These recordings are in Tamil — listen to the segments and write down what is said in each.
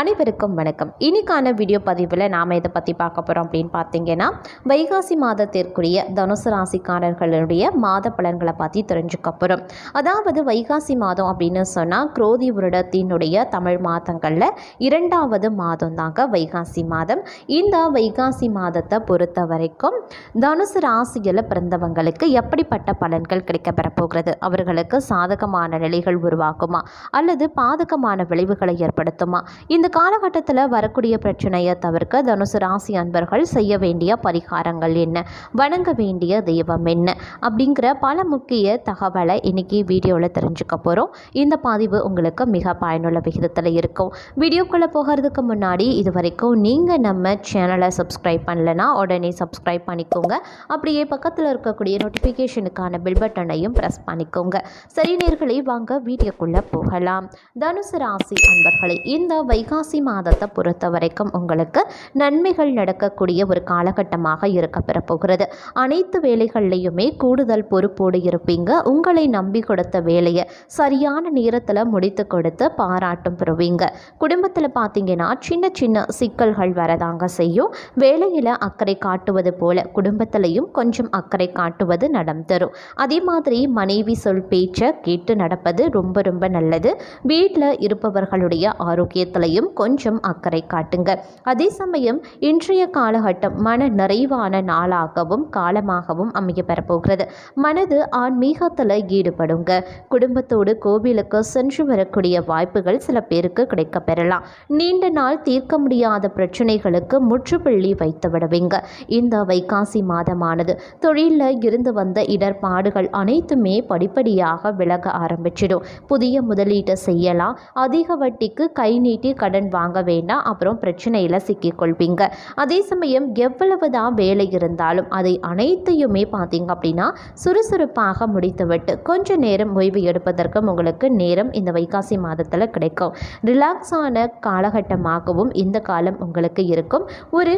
அனைவருக்கும் வணக்கம். இன்னைக்கான வீடியோ பதிவில் நாம் இதை பற்றி பார்க்க போகிறோம் அப்படின்னு பார்த்தீங்கன்னா வைகாசி மாதத்திற்குரிய தனுசு ராசிக்காரர்களுடைய மாத பலன்களை பற்றி தெரிஞ்சுக்க போகிறோம் அதாவது வைகாசி மாதம் அப்படின்னு சொன்னால் குரோதி வருடத்தினுடைய தமிழ் மாதங்களில் இரண்டாவது மாதம் தாங்க வைகாசி மாதம். இந்த வைகாசி மாதத்தை பொறுத்த வரைக்கும் தனுசு ராசியில் பிறந்தவங்களுக்கு எப்படிப்பட்ட பலன்கள் கிடைக்கப்பெற போகிறது? அவர்களுக்கு சாதகமான நிலைகள் உருவாக்குமா அல்லது பாதகமான விளைவுகளை ஏற்படுத்துமா? இந்த காலகட்டத்தில் வரக்கூடிய பிரச்சனையை தவிர்க்க தனுசு ராசி அன்பர்கள் செய்ய வேண்டிய பரிகாரங்கள் என்ன? வணங்க வேண்டிய தெய்வம் என்ன? அப்படிங்கிற பல முக்கிய தகவலை இன்னைக்கு வீடியோவில் தெரிஞ்சுக்க போகிறோம் இந்த பதிவு உங்களுக்கு மிக பயனுள்ள விகிதத்தில் இருக்கும். வீடியோக்குள்ளே போகிறதுக்கு முன்னாடி இது வரைக்கும் நீங்கள் நம்ம சேனலை சப்ஸ்கிரைப் பண்ணலனா உடனே சப்ஸ்கிரைப் பண்ணிக்கோங்க. அப்படியே பக்கத்தில் இருக்கக்கூடிய நோட்டிஃபிகேஷனுக்கான பில் பட்டனையும் ப்ரெஸ் பண்ணிக்கோங்க. சரி நேர்களை வாங்க வீடியோக்குள்ளே போகலாம். தனுசு ராசி அன்பர்களை இந்த வைகா வைகாசி மாதத்தை பொறுத்த வரைக்கும் உங்களுக்கு நன்மைகள் நடக்கக்கூடிய ஒரு காலகட்டமாக இருக்க பெறப்போகிறது. அனைத்து வேலைகள்லையுமே கூடுதல் பொறுப்போடு இருப்பீங்க. உங்களை நம்பி கொடுத்த வேலையை சரியான நேரத்தில் முடித்து கொடுத்து பாராட்டும் பெறுவீங்க. குடும்பத்தில் பார்த்தீங்கன்னா சின்ன சின்ன சிக்கல்கள் வரதாங்க செய்யும். வேலையில் அக்கறை காட்டுவது போல குடும்பத்திலையும் கொஞ்சம் அக்கறை காட்டுவது நடம் தரும். அதே மாதிரி மனைவி சொல் பேச்சை கேட்டு நடப்பது ரொம்ப ரொம்ப நல்லது. வீட்டில் இருப்பவர்களுடைய ஆரோக்கியத்திலையும் மீதும் கொஞ்சம் அக்கறை காட்டுங்க. அதே சமயம் இன்றைய காலகட்டம் மன நிறைவான நாளாகவும் காலமாகவும் அமைய பெறப்போகிறது. மனது ஆன்மீகத்தில் ஈடுபடுங்க. குடும்பத்தோடு கோவிலுக்கு சென்று வரக்கூடிய வாய்ப்புகள் சில பேருக்கு கிடைக்க பெறலாம். நீண்ட நாள் தீர்க்க முடியாத பிரச்சனைகளுக்கு முற்றுப்புள்ளி வைத்து விடுவீங்க. இந்த வைகாசி மாதமானது தொழிலில் இருந்து வந்த இடர்பாடுகள் அனைத்துமே படிப்படியாக விலக ஆரம்பிச்சிடும். புதிய முதலீட்டை செய்யலாம். அதிக வட்டிக்கு கை நீட்டி கடன் வாங்க வேண்டாம் அப்புறம் பிரச்சனையில் சிக்கிக்கொள்வீங்க அதே சமயம் எவ்வளவு தான் வேலை இருந்தாலும் அதை அனைத்தையுமே பார்த்தீங்க அப்படின்னா சுறுசுறுப்பாக முடித்துவிட்டு கொஞ்ச நேரம் ஓய்வு எடுப்பதற்கும் உங்களுக்கு நேரம் இந்த வைகாசி மாதத்தில் கிடைக்கும். ரிலாக்ஸான காலகட்டமாகவும் இந்த காலம் உங்களுக்கு இருக்கும். ஒரு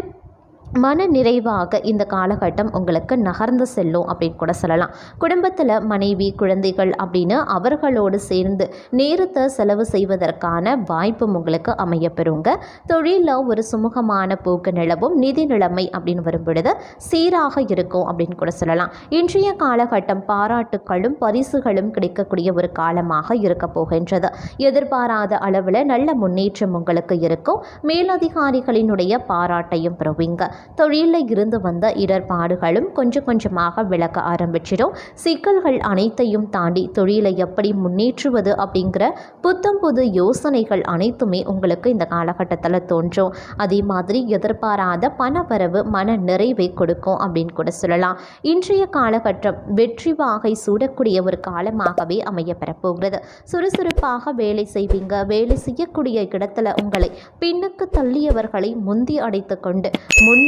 மன நிறைவாக இந்த காலகட்டம் உங்களுக்கு நகர்ந்து செல்லும் அப்படின்னு கூட சொல்லலாம். குடும்பத்தில் மனைவி குழந்தைகள் அப்படின்னு அவர்களோடு சேர்ந்து நேரத்தை செலவு செய்வதற்கான வாய்ப்பும் உங்களுக்கு அமையப்பெறுங்க. தொழிலில் ஒரு சுமூகமான போக்கு நிலவும் நிதி நிலைமை அப்படின்னு வரும்பொழுது சீராக இருக்கும் அப்படின்னு கூட சொல்லலாம். இன்றைய காலகட்டம் பாராட்டுகளும் பரிசுகளும் கிடைக்கக்கூடிய ஒரு காலமாக இருக்க போகின்றது. எதிர்பாராத அளவில் நல்ல முன்னேற்றம் உங்களுக்கு இருக்கும். மேலதிகாரிகளினுடைய பாராட்டையும் பெறுவீங்க. தொழிலில் இருந்து வந்த இடர்பாடுகளும் கொஞ்சம் கொஞ்சமாக விளக்க ஆரம்பிச்சிடும். சிக்கல்கள் அனைத்தையும் தாண்டி தொழிலை எப்படி முன்னேற்றுவது அப்படிங்கிற புத்தம் புது யோசனைகள் அனைத்துமே உங்களுக்கு இந்த காலகட்டத்தில் தோன்றும். அதே மாதிரி எதிர்பாராத பணவரவு மன நிறைவை கொடுக்கும் அப்படின்னு கூட சொல்லலாம். இன்றைய காலகட்டம் வெற்றி வாகை சூடக்கூடிய ஒரு காலமாகவே அமைய பெறப்போகிறது. சுறுசுறுப்பாக வேலை செய்வீங்க. வேலை செய்யக்கூடிய இடத்துல உங்களை பின்னுக்கு தள்ளியவர்களை முந்தி அடைத்து கொண்டு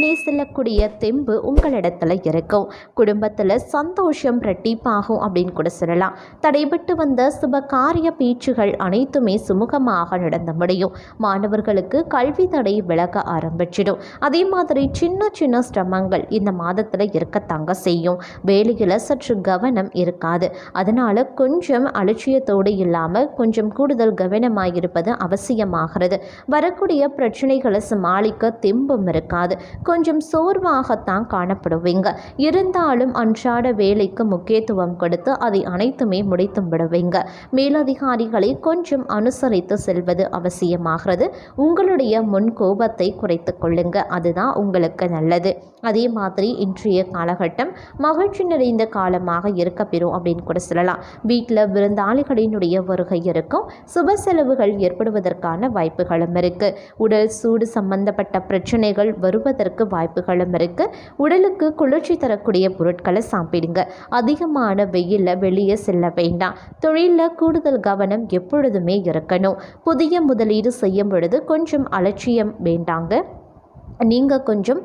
முன்னே செல்லக்கூடிய தெம்பு உங்களிடத்துல இருக்கும். குடும்பத்தில் சந்தோஷம் ரெட்டிப்பாகும் அப்படின்னு கூட சொல்லலாம். தடைபட்டு வந்த சுப காரிய பேச்சுகள் அனைத்துமே சுமூகமாக நடந்த முடியும். மாணவர்களுக்கு கல்வி தடை விலக ஆரம்பிச்சிடும். அதே மாதிரி சின்ன சின்ன சிரமங்கள் இந்த மாதத்தில் இருக்கத்தாங்க செய்யும். வேலையில் சற்று கவனம் இருக்காது. அதனால் கொஞ்சம் அலட்சியத்தோடு இல்லாமல் கொஞ்சம் கூடுதல் கவனமாக இருப்பது அவசியமாகிறது. வரக்கூடிய பிரச்சனைகளை சமாளிக்க தெம்பும் இருக்காது. கொஞ்சம் சோர்வாகத்தான் காணப்படுவீங்க. இருந்தாலும் அன்றாட வேலைக்கு முக்கியத்துவம் கொடுத்து அதை அனைத்துமே முடித்து விடுவீங்க. மேலதிகாரிகளை கொஞ்சம் அனுசரித்து செல்வது அவசியமாகிறது. உங்களுடைய முன் கோபத்தை குறைத்து கொள்ளுங்க. அதுதான் உங்களுக்கு நல்லது. அதே மாதிரி இன்றைய காலகட்டம் மகிழ்ச்சி நிறைந்த காலமாக இருக்க பெறும் அப்படின்னு கூட சொல்லலாம். வீட்டில் விருந்தாளிகளினுடைய வருகை இருக்கும். சுப செலவுகள் ஏற்படுவதற்கான வாய்ப்புகளும் இருக்குது உடல் சூடு சம்பந்தப்பட்ட பிரச்சனைகள் வருவதற்கு வாய்ப்புகளும் இருக்குது உடலுக்கு குளிர்ச்சி தரக்கூடிய பொருட்களை சாப்பிடுங்க. அதிகமான வெயிலில் வெளியே செல்ல வேண்டாம். தொழிலில் கூடுதல் கவனம் எப்பொழுதுமே இருக்கணும். புதிய முதலீடு செய்யும் பொழுது கொஞ்சம் அலட்சியம் வேண்டாங்க. நீங்கள் கொஞ்சம்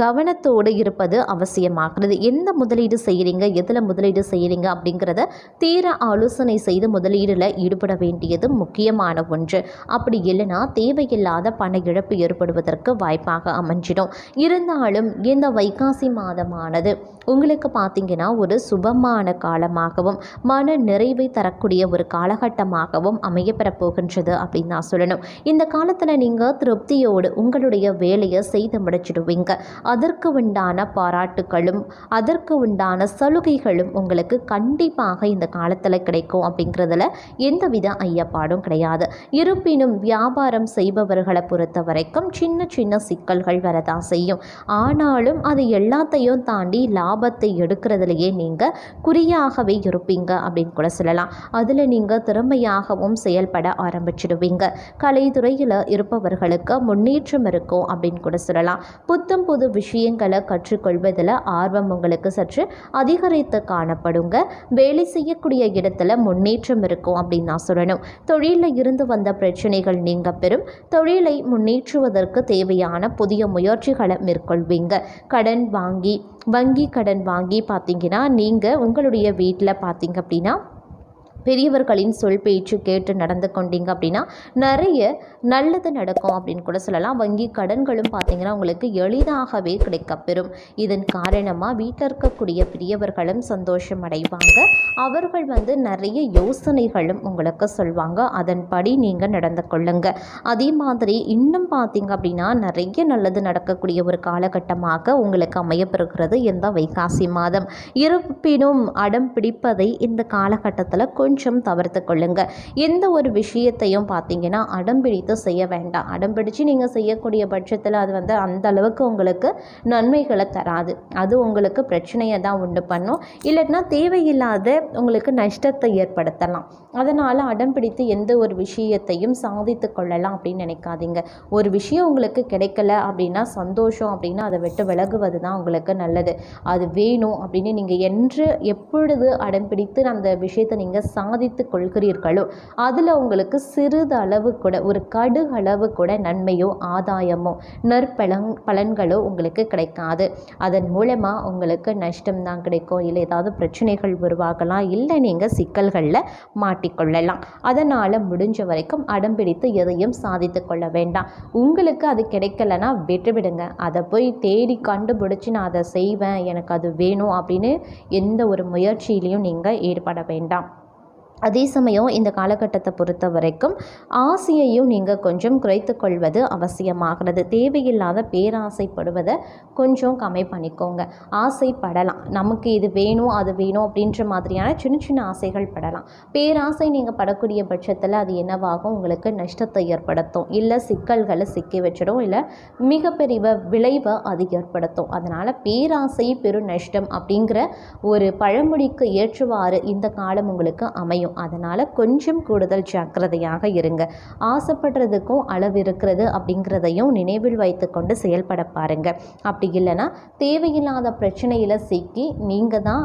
கவனத்தோடு இருப்பது அவசியமாகிறது. எந்த முதலீடு செய்கிறீங்க எதில் முதலீடு செய்கிறீங்க அப்படிங்கிறத தீர ஆலோசனை செய்து முதலீடில் ஈடுபட வேண்டியது முக்கியமான ஒன்று. அப்படி இல்லைன்னா தேவையில்லாத பண இழப்பு ஏற்படுவதற்கு வாய்ப்பாக அமைஞ்சிடும். இருந்தாலும் இந்த வைகாசி மாதமானது உங்களுக்கு பார்த்தீங்கன்னா ஒரு சுபமான காலமாகவும் மன நிறைவை தரக்கூடிய ஒரு காலகட்டமாகவும் அமையப்பெறப் போகின்றது அப்படின்னு நான் சொல்லணும். இந்த காலத்தில் நீங்கள் திருப்தியோடு உங்களுடைய வேலையை செய்து முடிச்சிடுவீங்க. அதற்கு உண்டான பாராட்டுகளும் அதற்கு உண்டான சலுகைகளும் உங்களுக்கு கண்டிப்பாக இந்த காலத்தில் கிடைக்கும் அப்படிங்கிறதுல எந்தவித ஐயப்பாடும் கிடையாது. இருப்பினும் வியாபாரம் செய்பவர்களை பொறுத்த வரைக்கும் சின்ன சின்ன சிக்கல்கள் வரதான் செய்யும். ஆனாலும் அது எல்லாத்தையும் தாண்டி லாபத்தை எடுக்கிறதுலையே நீங்கள் குறியாகவே இருப்பீங்க அப்படின்னு கூட சொல்லலாம். அதில் நீங்கள் திறமையாகவும் செயல்பட ஆரம்பிச்சிடுவீங்க. கலைத்துறையில் இருப்பவர்களுக்கு முன்னேற்றம் இருக்கும் அப்படின்னு கூட சொல்லலாம். புத்தம் புது விஷயங்களை கற்றுக்கொள்வதில் ஆர்வம் உங்களுக்கு சற்று அதிகரித்து காணப்படுங்க. வேலை செய்யக்கூடிய இடத்துல முன்னேற்றம் இருக்கும் அப்படின்னு நான் சொல்லணும். தொழிலில் இருந்து வந்த பிரச்சனைகள் நீங்க பெறும். தொழிலை முன்னேற்றுவதற்கு தேவையான புதிய முயற்சிகளை மேற்கொள்வீங்க. கடன் வாங்கி வங்கி கடன் வாங்கி பார்த்தீங்கன்னா நீங்கள் உங்களுடைய வீட்டில் பார்த்தீங்க அப்படின்னா பெரியவர்களின் சொல் பேச்சு கேட்டு நடந்து கொண்டீங்க அப்படின்னா நிறைய நல்லது நடக்கும் அப்படின்னு கூட சொல்லலாம். வங்கி கடன்களும் பார்த்திங்கன்னா உங்களுக்கு எளிதாகவே கிடைக்கப்பெறும். இதன் காரணமாக வீட்டில் இருக்கக்கூடிய பெரியவர்களும் சந்தோஷம் அடைவாங்க. அவர்கள் வந்து நிறைய யோசனைகளும் உங்களுக்கு சொல்வாங்க. அதன்படி நீங்கள் நடந்து கொள்ளுங்க. அதே மாதிரி இன்னும் பார்த்தீங்க அப்படின்னா நிறைய நல்லது நடக்கக்கூடிய ஒரு காலகட்டமாக உங்களுக்கு அமையப்பெறுகிறது இந்த வைகாசி மாதம். இருப்பினும் அடம் பிடிப்பதை இந்த காலகட்டத்தில் கொஞ்சம் தவிர்த்து கொள்ளுங்க. எந்த ஒரு விஷயத்தையும் பார்த்தீங்கன்னா அடம்பிடித்து செய்ய வேண்டாம். அடம்பிடித்து நீங்கள் செய்யக்கூடிய பட்சத்தில் அது வந்து அந்த அளவுக்கு உங்களுக்கு நன்மைகளை தராது. அது உங்களுக்கு பிரச்சனையை தான் உண்டு பண்ணும். இல்லைன்னா தேவையில்லாத உங்களுக்கு நஷ்டத்தை ஏற்படுத்தலாம். அதனால் அடம்பிடித்து எந்த ஒரு விஷயத்தையும் சாதித்து கொள்ளலாம் அப்படின்னு நினைக்காதீங்க. ஒரு விஷயம் உங்களுக்கு கிடைக்கல அப்படின்னா சந்தோஷம் அப்படின்னா அதை விட்டு விலகுவது தான் உங்களுக்கு நல்லது. அது வேணும் அப்படின்னு நீங்கள் என்று எப்பொழுது அடம்பிடித்து அந்த விஷயத்தை நீங்கள் சாதித்து கொள்கிறீர்களோ அதில் உங்களுக்கு சிறிது அளவு கூட ஒரு கடுகளவு அளவு கூட நன்மையோ ஆதாயமோ நற்பலன் பலன்களோ உங்களுக்கு கிடைக்காது. அதன் மூலமாக உங்களுக்கு நஷ்டம் தான் கிடைக்கும். இல்லை ஏதாவது பிரச்சனைகள் உருவாகலாம். இல்லை நீங்கள் சிக்கல்களில் மாட்டிக்கொள்ளலாம். அதனால் முடிஞ்ச வரைக்கும் அடம் பிடித்து எதையும் சாதித்து கொள்ள வேண்டாம். உங்களுக்கு அது கிடைக்கலனா விட்டுவிடுங்க அதை போய் தேடி கண்டுபிடிச்சி நான் அதை செய்வேன் எனக்கு அது வேணும் அப்படின்னு எந்த ஒரு முயற்சியிலையும் நீங்கள் ஈடுபட வேண்டாம். அதே சமயம் இந்த காலகட்டத்தை பொறுத்த வரைக்கும் ஆசையையும் நீங்கள் கொஞ்சம் குறைத்து கொள்வது அவசியமாகிறது. தேவையில்லாத பேராசைப்படுவதை கொஞ்சம் கம்மி பண்ணிக்கோங்க. ஆசைப்படலாம். நமக்கு இது வேணும் அது வேணும் அப்படின்ற மாதிரியான சின்ன சின்ன ஆசைகள் படலாம். பேராசை நீங்கள் படக்கூடிய பட்சத்தில் அது என்னவாகும்? உங்களுக்கு நஷ்டத்தை ஏற்படுத்தும். இல்லை சிக்கல்களை சிக்கி வச்சிடும். இல்லை மிகப்பெரிய விளைவை அது ஏற்படுத்தும். அதனால் பேராசை பெரு நஷ்டம் அப்படிங்கிற ஒரு பழமொழிக்கு ஏற்றுவாறு இந்த காலம் உங்களுக்கு அமையும். அதனால் கொஞ்சம் கூடுதல் ஜாக்கிரதையாக இருங்க. ஆசைப்படுறதுக்கும் அளவு இருக்கிறது அப்படிங்கிறதையும் நினைவில் வைத்துக்கொண்டு செயல்பட பாருங்க. அப்படி இல்லைன்னா தேவையில்லாத பிரச்சனையில் சிக்கி நீங்கள் தான்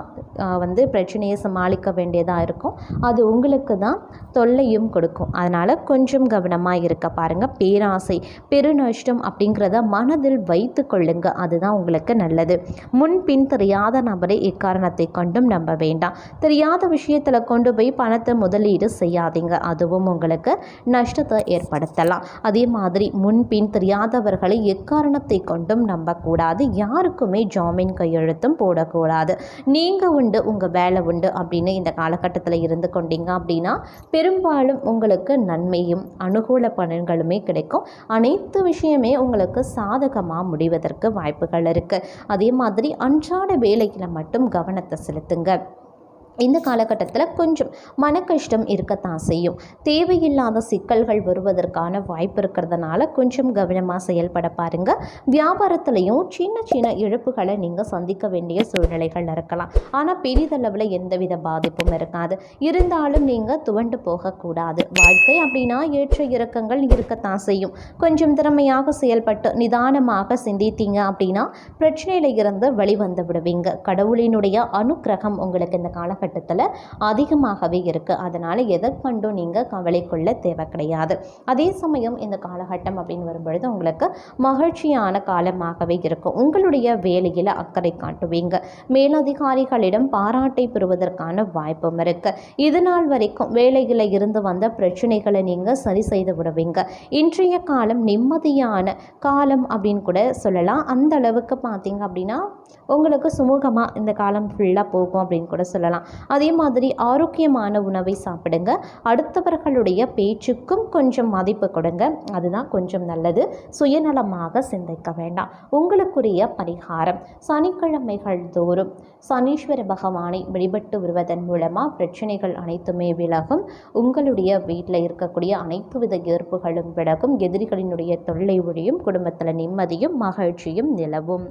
வந்து பிரச்சனையை சமாளிக்க வேண்டியதாக இருக்கும். அது உங்களுக்கு தான் தொல்லையும் கொடுக்கும். அதனால் கொஞ்சம் கவனமாக இருக்க பாருங்கள் பேராசை பெருநஷ்டம் அப்படிங்கிறத மனதில் வைத்து கொள்ளுங்க. அதுதான் உங்களுக்கு நல்லது. முன்பின் தெரியாத நபரை எக்காரணத்தை கொண்டும் நம்ப வேண்டாம். தெரியாத விஷயத்தில் கொண்டு போய் பணத்தை முதலீடு செய்யாதீங்க. அதுவும் உங்களுக்கு நஷ்டத்தை ஏற்படுத்தலாம். அதே மாதிரி முன்பின் தெரியாதவர்களை எக்காரணத்தை கொண்டும் நம்பக்கூடாது. யாருக்குமே ஜாமீன் கையெழுத்தும் போடக்கூடாது. நீங்கள் உண்டு உங்கள் வேலை உண்டு அப்படின்னு இந்த காலகட்டத்தில் இருந்து கொண்டீங்க அப்படின்னா பெரும்பாலும் உங்களுக்கு நன்மையும் அனுகூல பலன்களுமே கிடைக்கும். அனைத்து விஷயமே உங்களுக்கு சாதகமாக முடிவதற்கு வாய்ப்புகள் இருக்குது அதே மாதிரி அன்றாட வேலையில் மட்டும் கவனத்தை செலுத்துங்க. இந்த காலகட்டத்தில் கொஞ்சம் மன கஷ்டம் இருக்கத்தான் செய்யும். தேவையில்லாத சிக்கல்கள் வருவதற்கான வாய்ப்பு இருக்கிறதுனால கொஞ்சம் கவனமாக செயல்பட பாருங்கள் வியாபாரத்துலேயும் சின்ன சின்ன இழப்புகளை நீங்கள் சந்திக்க வேண்டிய சூழ்நிலைகள் இருக்கலாம். ஆனால் பெரிதளவில் எந்தவித பாதிப்பும் இருக்காது. இருந்தாலும் நீங்கள் துவண்டு போகக்கூடாது. வாழ்க்கை அப்படின்னா ஏற்ற இறக்கங்கள் இருக்கத்தான் செய்யும். கொஞ்சம் திறமையாக செயல்பட்டு நிதானமாக சிந்தித்தீங்க அப்படின்னா பிரச்சனையில இருந்து வெளிவந்து விடுவீங்க. கடவுளினுடைய அனுக்கிரகம் உங்களுக்கு இந்த காலகட்டம் காலகட்டத்தில் அதிகமாகவே இருக்குது அதனால் எதை கண்டும் நீங்கள் கவலை கொள்ள தேவை கிடையாது. அதே சமயம் இந்த காலகட்டம் அப்படின்னு வரும்பொழுது உங்களுக்கு மகிழ்ச்சியான காலமாகவே இருக்கும். உங்களுடைய வேலையில் அக்கறை காட்டுவீங்க. மேலதிகாரிகளிடம் பாராட்டை பெறுவதற்கான வாய்ப்பும் இருக்குது இது நாள் வரைக்கும் வேலையில் இருந்து வந்த பிரச்சனைகளை நீங்கள் சரி செய்து விடுவீங்க. இன்றைய காலம் நிம்மதியான காலம் அப்படின்னு கூட சொல்லலாம். அந்த அளவுக்கு பார்த்தீங்க அப்படின்னா உங்களுக்கு சுமூகமாக இந்த காலம் ஃபுல்லாக போகும் அப்படின்னு கூட சொல்லலாம். அதே மாதிரி ஆரோக்கியமான உணவை சாப்பிடுங்க. அடுத்தவர்களுடைய பேச்சுக்கும் கொஞ்சம் மதிப்பு கொடுங்க. அதுதான் கொஞ்சம் நல்லது. சுயநலமாக சிந்திக்க வேண்டாம். உங்களுக்குரிய பரிகாரம். சனிக்கிழமைகள் தோறும் சனீஸ்வர பகவானை வழிபட்டு வருவதன் மூலமாக பிரச்சனைகள் அனைத்துமே விலகும். உங்களுடைய வீட்டில் இருக்கக்கூடிய அனைத்து வித ஏற்புகளும் விலகும். எதிரிகளினுடைய தொல்லை ஒழியும். குடும்பத்தில் நிம்மதியும் மகிழ்ச்சியும் நிலவும்.